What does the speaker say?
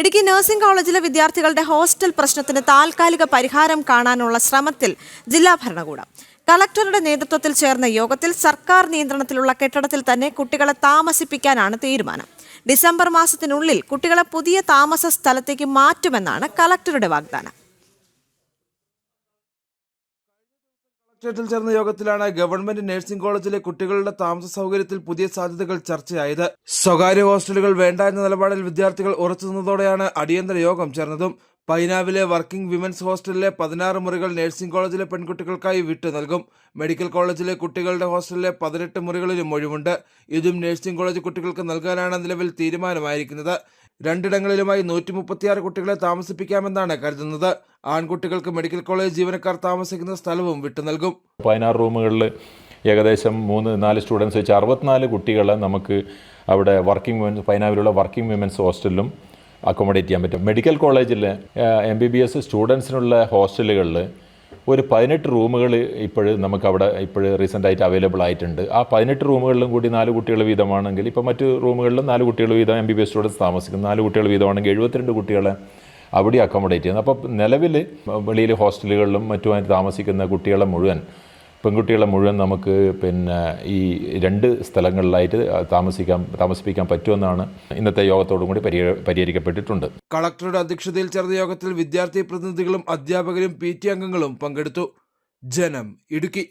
Idukki nursing കോളേജിലെ വിദ്യാർത്ഥികളുടെ hostel പ്രശ്നത്തിന് താൽക്കാലിക പരിഹാരം കാണാനുള്ള ശ്രമത്തിൽ ജില്ലാ ഭരണകൂടം. കളക്ടറുടെ നേതൃത്വത്തിൽ ചേർന്ന യോഗത്തിൽ സർക്കാർ നിയന്ത്രണത്തിലുള്ള കെട്ടിടത്തിൽ തന്നെ കുട്ടികളെ താമസിപ്പിക്കാനാണ് തീരുമാനം. ഡിസംബർ മാസത്തിനുള്ളിൽ കുട്ടികളെ പുതിയ താമസ സ്ഥലത്തേക്ക് മാറ്റുമെന്നാണ് കളക്ടറുടെ വാഗ്ദാനം. കളക്ട്രേറ്റിൽ ചേർന്ന യോഗത്തിലാണ് ഗവൺമെന്റ് നഴ്സിംഗ് കോളേജിലെ കുട്ടികളുടെ താമസ സൗകര്യത്തിൽ പുതിയ സാധ്യതകൾ ചർച്ചയായത്. സ്വകാര്യ ഹോസ്റ്റലുകൾ വേണ്ട എന്ന നിലപാടിൽ വിദ്യാർത്ഥികൾ ഉറച്ചു നിന്നതോടെയാണ് അടിയന്തര യോഗം ചേർന്നതും. പൈനാവിലെ വർക്കിംഗ് വിമൻസ് ഹോസ്റ്റലിലെ പതിനാറ് മുറികൾ നഴ്സിംഗ് കോളേജിലെ പെൺകുട്ടികൾക്കായി വിട്ടു നൽകും. മെഡിക്കൽ കോളേജിലെ കുട്ടികളുടെ ഹോസ്റ്റലിലെ പതിനെട്ട് മുറികളിലും ഒഴിവുണ്ട്. ഇതും നഴ്സിംഗ് കോളേജ് കുട്ടികൾക്ക് നൽകാനാണ് നിലവിൽ തീരുമാനമായിരിക്കുന്നത്. രണ്ടിടങ്ങളിലുമായി നൂറ്റി മുപ്പത്തിയാറ് കുട്ടികളെ താമസിപ്പിക്കാമെന്നാണ് കരുതുന്നത്. ആൺകുട്ടികൾക്ക് മെഡിക്കൽ കോളേജ് ജീവനക്കാർ താമസിക്കുന്ന സ്ഥലവും വിട്ടു നൽകും. പതിനാറ് റൂമുകളിൽ ഏകദേശം മൂന്ന് നാല് സ്റ്റുഡൻസ് വെച്ച് അറുപത്തിനാല് കുട്ടികളെ നമുക്ക് അവിടെ വർക്കിംഗ് വിമൻസ് പൈനാവിലുള്ള വർക്കിംഗ് വിമൻസ് ഹോസ്റ്റലിലും അക്കോമഡേറ്റ് ചെയ്യാൻ പറ്റും. മെഡിക്കൽ കോളേജിൽ എം ബി ബി എസ് സ്റ്റുഡൻസിനുള്ള ഹോസ്റ്റലുകളിൽ ഒരു പതിനെട്ട് റൂമുകൾ ഇപ്പോൾ നമുക്ക് അവിടെ ഇപ്പോൾ റീസെന്റ് ആയിട്ട് അവൈലബിൾ ആയിട്ടുണ്ട്. ആ പതിനെട്ട് റൂമുകളിലും കൂടി നാല് കുട്ടികൾ വീതമാണെങ്കിൽ ഇപ്പോൾ മറ്റ് റൂമുകളിലും നാല് കുട്ടികൾ വീതം M B B S students താമസിക്കുന്നു. നാല് കുട്ടികൾ വീതമാണെങ്കിൽ എഴുപത്തിരണ്ട് കുട്ടികളെ അവിടെ അക്കോമഡേറ്റ് ചെയ്യുന്നത് അപ്പോൾ നിലവിൽ വെളിയിൽ ഹോസ്റ്റലുകളിലും മറ്റുമായിട്ട് താമസിക്കുന്ന കുട്ടികളെ മുഴുവൻ പെൺകുട്ടികളെ മുഴുവൻ നമുക്ക് പിന്നെ ഈ രണ്ട് സ്ഥലങ്ങളിലായിട്ട് താമസിക്കാൻ താമസിപ്പിക്കാൻ പറ്റുമെന്നാണ് ഇന്നത്തെ യോഗത്തോടും കൂടി പരിഹ പരിഹരിക്കപ്പെട്ടിട്ടുണ്ട്. കളക്ടറുടെ അധ്യക്ഷതയിൽ ചേർന്ന യോഗത്തിൽ വിദ്യാർത്ഥി പ്രതിനിധികളും അധ്യാപകരും പി അംഗങ്ങളും പങ്കെടുത്തു. ജനം ഇടുക്കി.